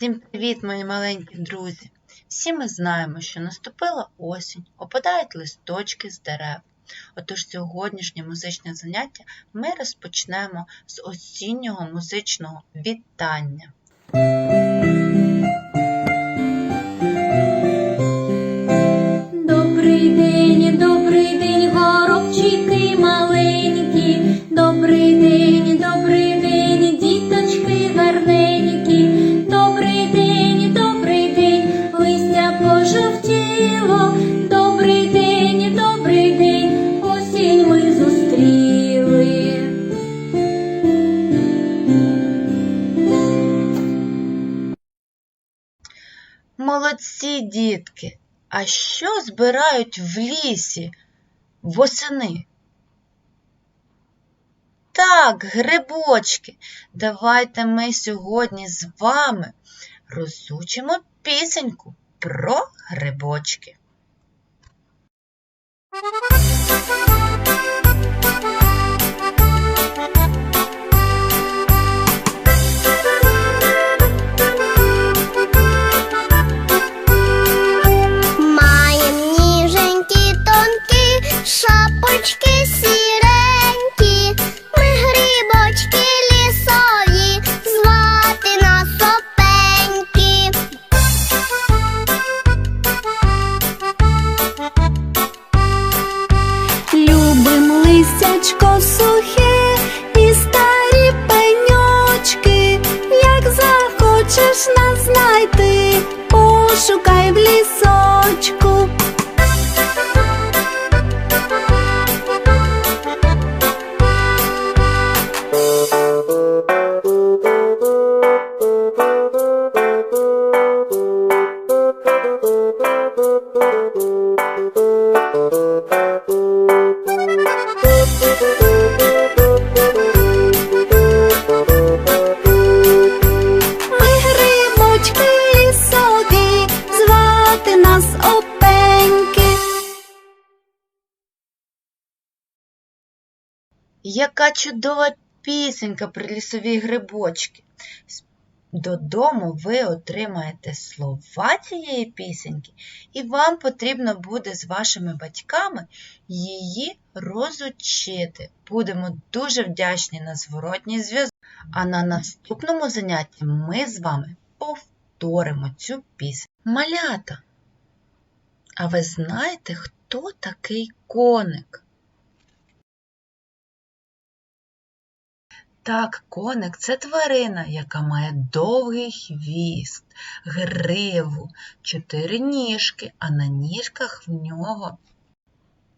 Всім привіт, мої маленькі друзі! Всі ми знаємо, що наступила осінь, опадають листочки з дерев. Отож сьогоднішнє музичне заняття ми розпочнемо з осіннього музичного вітання. Дітки! А що збирають в лісі восени? Так, грибочки. Давайте ми сьогодні з вами розучимо пісеньку про грибочки. Захочеш нас знайти, пошукай в лісочку. Ми Яка чудова пісенька про лісові грибочки. Додому ви отримаєте слова цієї пісеньки, і вам потрібно буде з вашими батьками її розучити. Будемо дуже вдячні на зворотній зв'язок. А на наступному занятті ми з вами повторимо цю пісню. Малята! А ви знаєте, хто такий коник? Так, коник це тварина, яка має довгий хвіст, гриву, чотири ніжки, а на ніжках в нього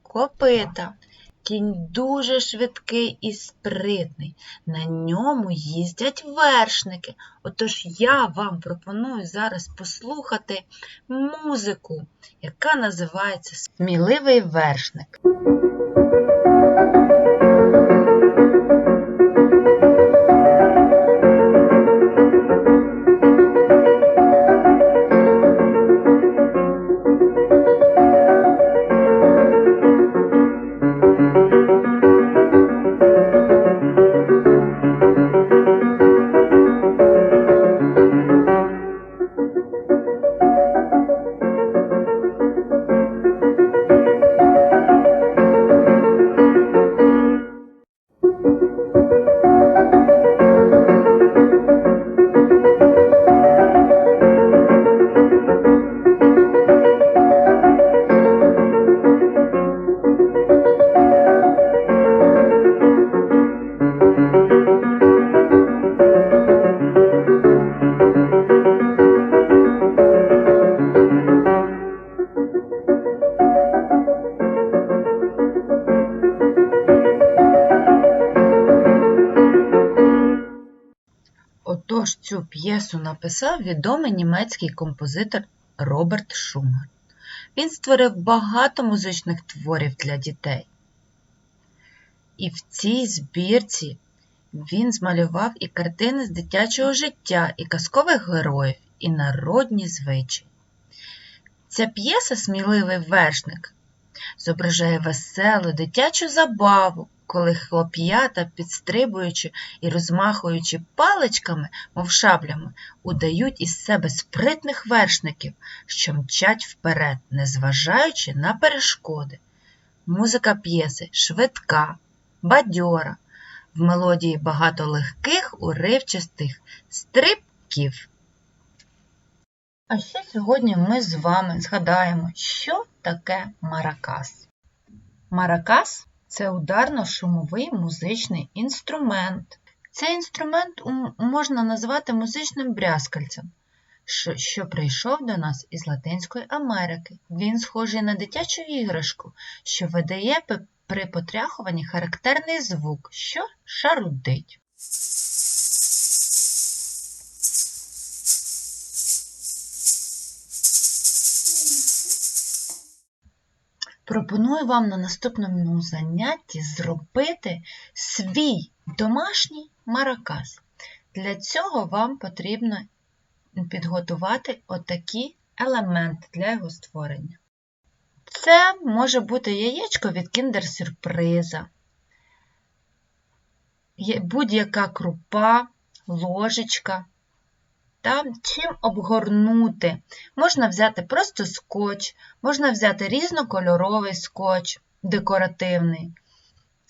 копита. Кінь дуже швидкий і спритний. На ньому їздять вершники. Отож я вам пропоную зараз послухати музику, яка називається Сміливий вершник. П'єсу написав відомий німецький композитор Роберт Шуман. Він створив багато музичних творів для дітей. І в цій збірці він змалював і картини з дитячого життя, і казкових героїв, і народні звичаї. Ця п'єса Сміливий вершник зображає веселу дитячу забаву, коли хлоп'ята, підстрибуючи і розмахуючи паличками, мов шаблями, удають із себе спритних вершників, що мчать вперед, незважаючи на перешкоди. Музика п'єси швидка, бадьора, в мелодії багато легких, уривчастих стрибків. А ще сьогодні ми з вами згадаємо, що таке маракас. Маракас це ударно-шумовий музичний інструмент. Цей інструмент можна назвати музичним брязкальцем, що, прийшов до нас із Латинської Америки. Він схожий на дитячу іграшку, що видає при потряхуванні характерний звук, що шарудить. Пропоную вам на наступному занятті зробити свій домашній маракас. Для цього вам потрібно підготувати отакі елементи для його створення. Це може бути яєчко від кіндер-сюрприза, будь-яка крупа, ложечка. Та чим обгорнути. Можна взяти просто скотч, можна взяти різнокольоровий скотч, декоративний.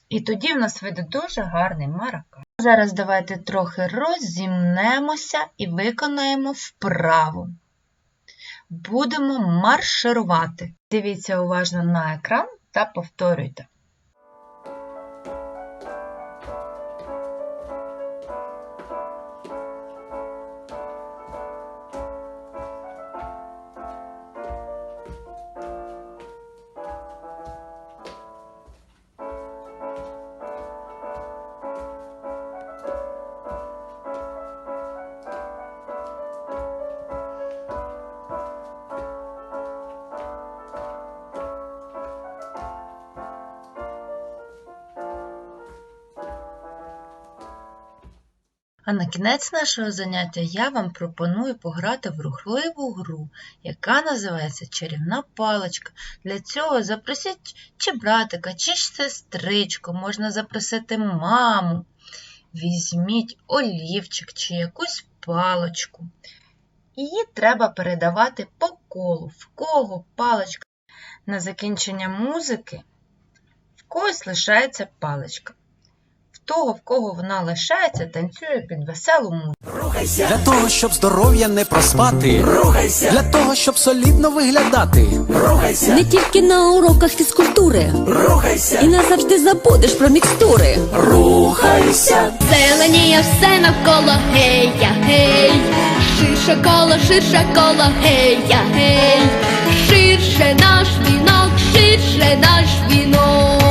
І тоді в нас вийде дуже гарний маракас. Зараз давайте трохи розімнемося і виконаємо вправу. Будемо марширувати. Дивіться уважно на екран та повторюйте. А на кінець нашого заняття я вам пропоную пограти в рухливу гру, яка називається Чарівна паличка. Для цього запросіть чи братика, чи сестричку, можна запросити маму. Візьміть олівчик чи якусь паличку. Її треба передавати по колу, в кого паличка. На закінчення музики в когось лишається паличка. Того, в кого вона лишається, танцює під веселу музику. Для того, щоб здоров'я не проспати. Рухайся. Для того, щоб солідно виглядати. Рухайся. Не тільки на уроках фізкультури. Рухайся. І назавжди забудеш про мікстури. Рухайся. Зеленіє все навколо, гей-я, гей, ширше коло, ширше коло, гей-я, гей, ширше наш вінок, ширше наш вінок.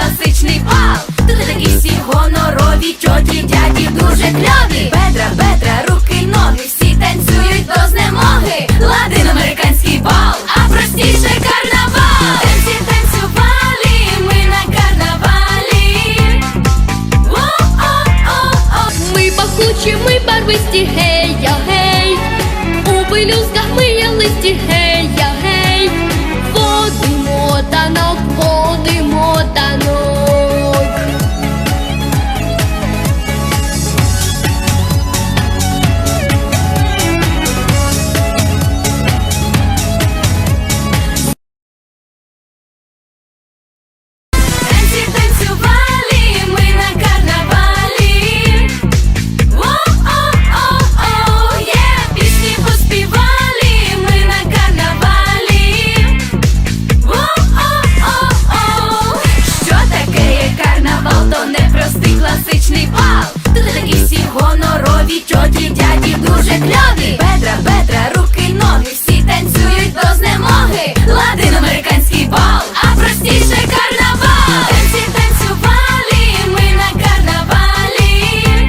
Класичний бал. Тут такі всі гонорові, тьоті, дяді дуже кльові. Бедра, бедра, руки, ноги, всі танцюють до знемоги. Латиноамериканський бал, а простіше карнавал. Танці танцювали ми на карнавалі. О-о-о-о. Ми пахучі, ми барвисті, гей-я, гей. У пелюзках ми є листі, гей-я, гей. Водимо танок, водимо танок. гонорові чоті, дяді дуже кльові Бедра, бедра, руки, ноги, всі танцюють до знемоги. Латиноамериканський бал, а простіше карнавал. Танці танцювали, ми на карнавалі.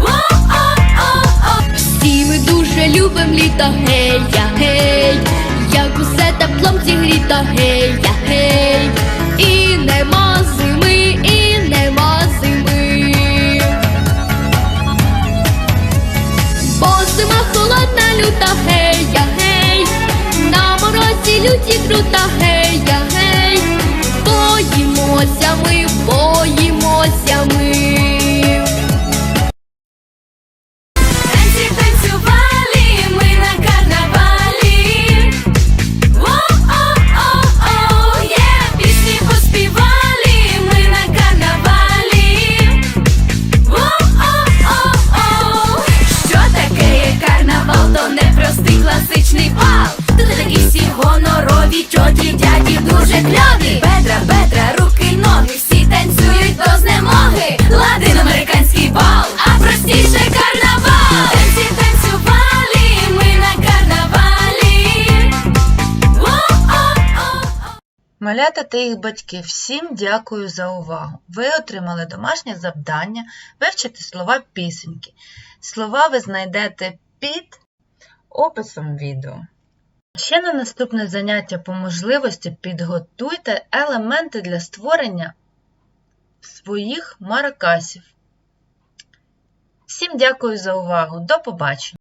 О-о-о-о Всі ми дуже любим літо, гей, я гей, як усе теплом зігріто, гей, я гей, і нема. Холодна, гей, я гей, на морозі люті крута, гей, я гей, боїмося ми, боїмося ми. Класичний бал. Тут всі гонорові, тьоті, дяді дуже кльові. Бедра, бедра, руки, ноги, всі танцюють до знемоги. Латиноамериканський бал, а простіше карнавал. Танці танцювали ми на карнавалі. Малята та їх батьки, всім дякую за увагу. Ви отримали домашнє завдання вивчити слова пісеньки. Слова ви знайдете під описом відео. Ще на наступне заняття по можливості підготуйте елементи для створення своїх маракасів. Всім дякую за увагу. До побачення!